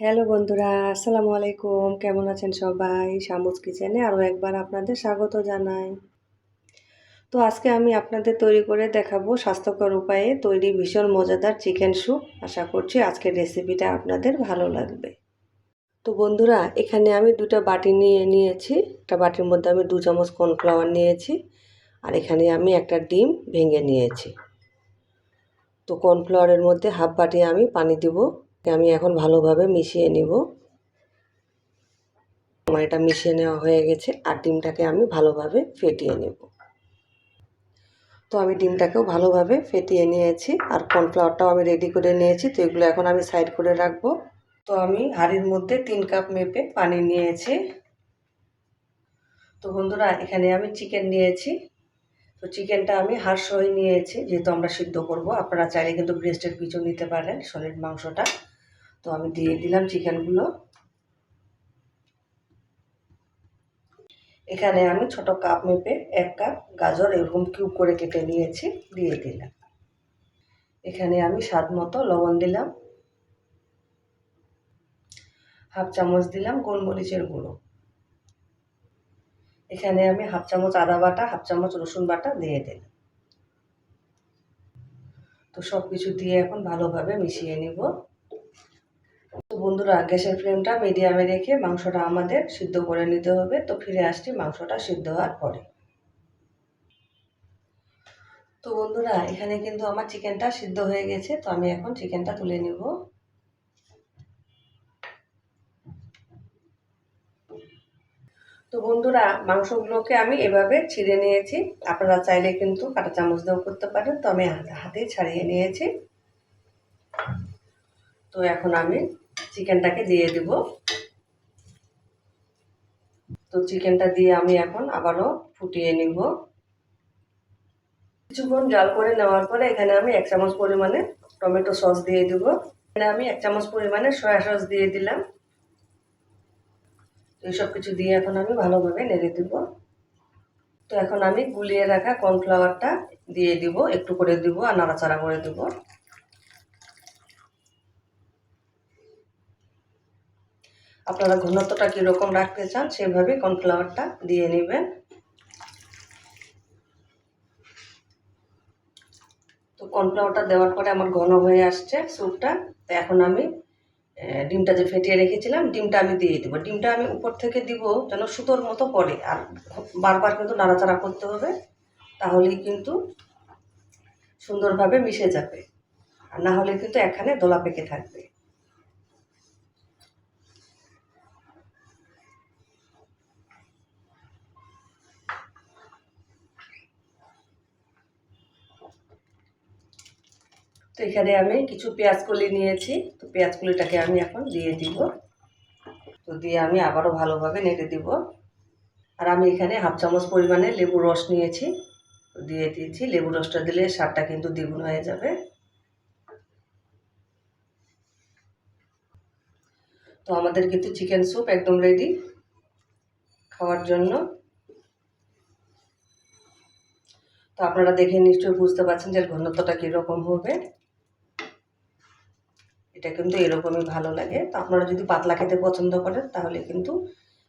Hello বন্ধুরা, আসসালামু আলাইকুম। কেমন আছেন সবাই? শামুজ কিচেনে আরও একবার আপনাদের স্বাগত জানাই। তো আজকে আমি আপনাদের তৈরি করে দেখাবো স্বাস্থ্যকর উপায়ে তৈরি ভীষণ মজাদার চিকেন স্যুপ। আশা করছি আজকের রেসিপিটা আপনাদের ভালো লাগবে। তো বন্ধুরা, এখানে আমি দুটো বাটি নিয়ে নিয়েছি। একটা বাটির মধ্যে আমি দু চামচ কর্নফ্লাওয়ার নিয়েছি আর এখানে আমি একটা ডিম ভেঙে নিয়েছি। তো কর্নফ্লাওয়ারের মধ্যে হাফ বাটি আমি পানি দিব। আমি এখন ভালোভাবে মিশিয়ে নিব। আমার এটা মিশিয়ে নেওয়া হয়ে গেছে আর ডিমটাকে আমি ভালোভাবে ফেটিয়ে নেব। তো আমি ডিমটাকেও ভালোভাবে ফেটিয়ে নিয়েছি আর কর্নফ্লাওয়ারটাও আমি রেডি করে নিয়েছি। তো এগুলো এখন আমি সাইড করে রাখব। তো আমি হাঁড়ির মধ্যে তিন কাপ মেপে পানি নিয়েছি। তো বন্ধুরা, এখানে আমি চিকেন নিয়েছি। তো চিকেনটা আমি হাড় সহি নিয়েছি, যেহেতু আমরা সিদ্ধ করব। আপনারা চাইলে কিন্তু ব্রেস্টের পিছু নিতে পারেন সলিড মাংসটা। তো আমি দিয়ে দিলাম চিকেনগুলো। এখানে আমি ছোট কাপ মেপে এক কাপ গাজর এরকম কিউব করে কেটে নিয়েছি, দিয়ে দিলাম। এখানে আমি স্বাদ মতো লবণ দিলাম। হাফ চামচ দিলাম গোলমরিচের গুঁড়ো। এখানে আমি হাফ চামচ আদা বাটা, হাফ চামচ রসুন বাটা দিয়ে দিলাম। তো সব কিছু দিয়ে এখন ভালোভাবে মিশিয়ে নিব। তো বন্ধুরা, গ্যাসের ফ্লেমটা মিডিয়ামে রেখে মাংসটা আমাদের সিদ্ধ করে নিতে হবে। তো ফিরে আসছি মাংসটা সিদ্ধ হওয়ার পরে। তো বন্ধুরা, এখানে কিন্তু আমার চিকেনটা সিদ্ধ হয়ে গেছে। তো আমি এখন চিকেনটা তুলে নিব। তো বন্ধুরা, মাংসগুলোকে আমি এভাবে ছিঁড়ে নিয়েছি। আপনারা চাইলে কিন্তু কাঁটা চামচ দিয়েও করতে পারেন। তো আমি হাতে ছাড়িয়ে নিয়েছি। তো এখন আমি চিকেনটাকে দিয়ে দিব। তো চিকেনটা দিয়ে আমি এখন আবারও ফুটিয়ে নিব। কিছুক্ষণ জাল করে নেওয়ার পরে এখানে আমি এক চামচ পরিমাণে টমেটো সস দিয়ে দিব। এখানে আমি এক চামচ পরিমাণে সয়া সস দিয়ে দিলাম। এইসব কিছু দিয়ে এখন আমি ভালোভাবে নেড়ে দিব। তো এখন আমি গুলিয়ে রাখা কর্নফ্লাওয়ারটা দিয়ে দিব, একটু করে দিব আর নাড়াচাড়া করে দিব। আপনারা ঘনত্বটা কীরকম রাখতে চান সেভাবে কর্নফ্লাওয়ারটা দিয়ে নেবেন। তো কর্নফ্লাওয়ারটা দেওয়ার পরে আমার ঘন হয়ে আসছে স্যুপটা। তো এখন আমি ডিমটা যে ফেটিয়ে রেখেছিলাম, ডিমটা আমি দিয়ে দেবো। ডিমটা আমি উপর থেকে দিব যেন সুতোর মতো পড়ে। আর বারবার কিন্তু নাড়াচাড়া করতে হবে, তাহলেই কিন্তু সুন্দরভাবে মিশে যাবে। আর না হলে কিন্তু এখানে দোলা পেকে থাকবে। তো এখানে আমি কিছু পেঁয়াজ কলি নিয়েছি। তো পেঁয়াজ কলিটাকে আমি এখন দিয়ে দিব। তো দিয়ে আমি আবারও ভালোভাবে নেড়ে দিব। আর আমি এখানে হাফ চামচ পরিমাণে লেবু রস নিয়েছি। দিয়ে দিয়েছি। লেবু রসটা দিলে স্বাদটা কিন্তু দ্বিগুণ হয়ে যাবে। তো আমাদের কিন্তু চিকেন স্যুপ একদম রেডি খাওয়ার জন্য। তো আপনারা দেখে নিশ্চয়ই বুঝতে পারছেন যে ঘনত্বটা কীরকম হবে। এটা কিন্তু এরকমই ভালো লাগে। তো আপনারা যদি পাতলা খেতে পছন্দ করেন, তাহলে কিন্তু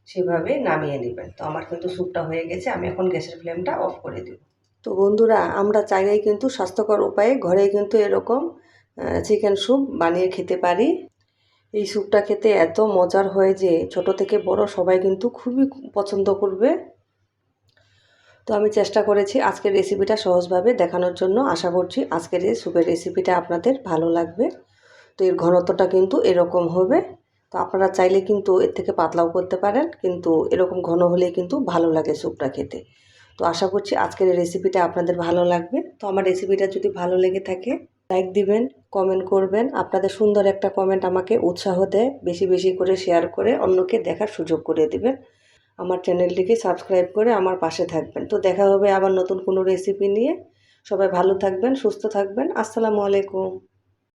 সেভাবে নামিয়ে নেবেন। তো আমার কিন্তু স্যুপটা হয়ে গেছে, আমি এখন গ্যাসের ফ্লেমটা অফ করে দেব। তো বন্ধুরা, আমরা চাইলেই কিন্তু স্বাস্থ্যকর উপায়ে ঘরে কিন্তু এরকম চিকেন স্যুপ বানিয়ে খেতে পারি। এই স্যুপটা খেতে এত মজার হয় যে, ছোট থেকে বড় সবাই কিন্তু খুবই পছন্দ করবে। তো আমি চেষ্টা করেছি আজকের রেসিপিটা সহজভাবে দেখানোর জন্য। আশা করছি আজকের এই স্যুপের রেসিপিটা আপনাদের ভালো লাগবে। তো এর ঘনত্বটা কিন্তু এরকম হবে। তো আপনারা চাইলে কিন্তু এর থেকে পাতলাও করতে পারেন, কিন্তু এরকম ঘন হলে কিন্তু ভালো লাগে স্যুপটা খেতে। তো আশা করছি আজকের এই রেসিপিটা আপনাদের ভালো লাগবে। তো আমার রেসিপিটা যদি ভালো লেগে থাকে লাইক দিবেন কমেন্ট করবেন। আপনাদের সুন্দর একটা কমেন্ট আমাকে উৎসাহ দেয়, বেশি বেশি করে শেয়ার করে অন্যকে দেখার সুযোগ করে দিবেন। আমার চ্যানেলটিকে সাবস্ক্রাইব করে আমার পাশে থাকবেন। তো দেখা হবে আবার নতুন কোনো রেসিপি নিয়ে। সবাই ভালো থাকবেন, সুস্থ থাকবেন। আসসালামু আলাইকুম।